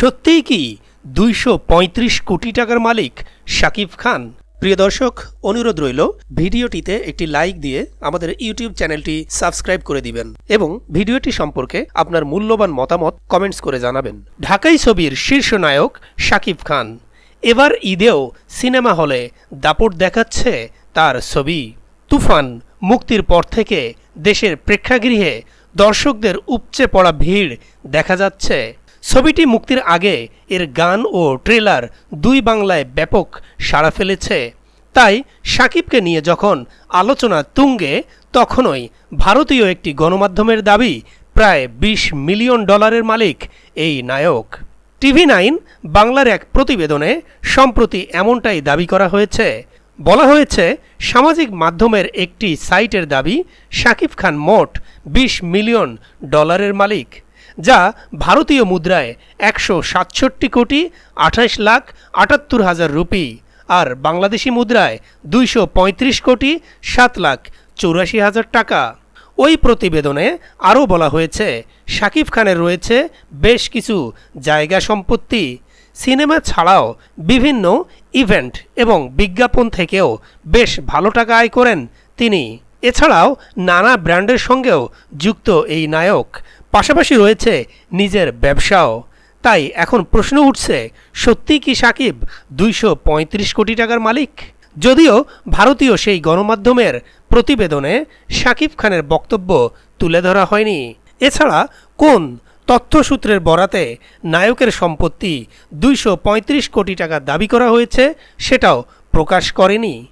সত্যিই কি দুইশো পঁয়ত্রিশ কোটি টাকার মালিক শাকিব খান? প্রিয় দর্শক, অনুরোধ রইল, ভিডিওটিতে একটি লাইক দিয়ে আমাদের ইউটিউব চ্যানেলটি সাবস্ক্রাইব করে দিবেন এবং ভিডিওটি সম্পর্কে আপনার মূল্যবান মতামত কমেন্টস করে জানাবেন। ঢাকাই ছবির শীর্ষ নায়ক শাকিব খান। এবার ঈদেও সিনেমা হলে দাপট দেখাচ্ছে তার ছবি। তুফান মুক্তির পর থেকে দেশের প্রেক্ষাগৃহে দর্শকদের উপচে পড়া ভিড় দেখা যাচ্ছে ছবিটি মুক্তির আগে এর গান ও ট্রেলার দুই বাংলায় ব্যাপক সাড়া ফেলেছে। তাই সাকিবকে নিয়ে যখন আলোচনা তুঙ্গে, তখনই ভারতীয় একটি গণমাধ্যমের দাবি, প্রায় ২০ মিলিয়ন ডলারের মালিক এই নায়ক। টিভি নাইন বাংলার এক প্রতিবেদনে সম্প্রতি এমনটাই দাবি করা হয়েছে। বলা হয়েছে, সামাজিক মাধ্যমের একটি সাইটের দাবি শাকিব খান মোট ২০ মিলিয়ন ডলারের মালিক। যা ভারতীয় মুদ্রায় একশো সাতষট্টি কোটি আঠাশ লাখ আটাত্তর হাজার রুপি, আর বাংলাদেশি মুদ্রায় দুইশো পঁয়ত্রিশ কোটি সাত লাখ চৌরাশি হাজার টাকা। ওই প্রতিবেদনে আরও বলা হয়েছে, শাকিব খানের রয়েছে বেশ কিছু জায়গা সম্পত্তি। সিনেমা ছাড়াও বিভিন্ন ইভেন্ট এবং বিজ্ঞাপন থেকেও বেশ ভালো টাকা আয় করেন তিনি। এছাড়াও নানা ব্র্যান্ডের সঙ্গেও যুক্ত এই নায়ক পাশাপাশি রয়েছে নিজের ব্যবসাও। তাই এখন প্রশ্ন উঠছে, সত্যি কি সাকিব দুইশো পঁয়ত্রিশ কোটি টাকার মালিক? যদিও ভারতীয় সেই গণমাধ্যমের প্রতিবেদনে সাকিব খানের বক্তব্য তুলে ধরা হয়নি। এছাড়া কোন তথ্যসূত্রের বরাতে নায়কের সম্পত্তি দুইশো পঁয়ত্রিশ কোটি টাকা দাবি করা হয়েছে সেটাও প্রকাশ করেনি।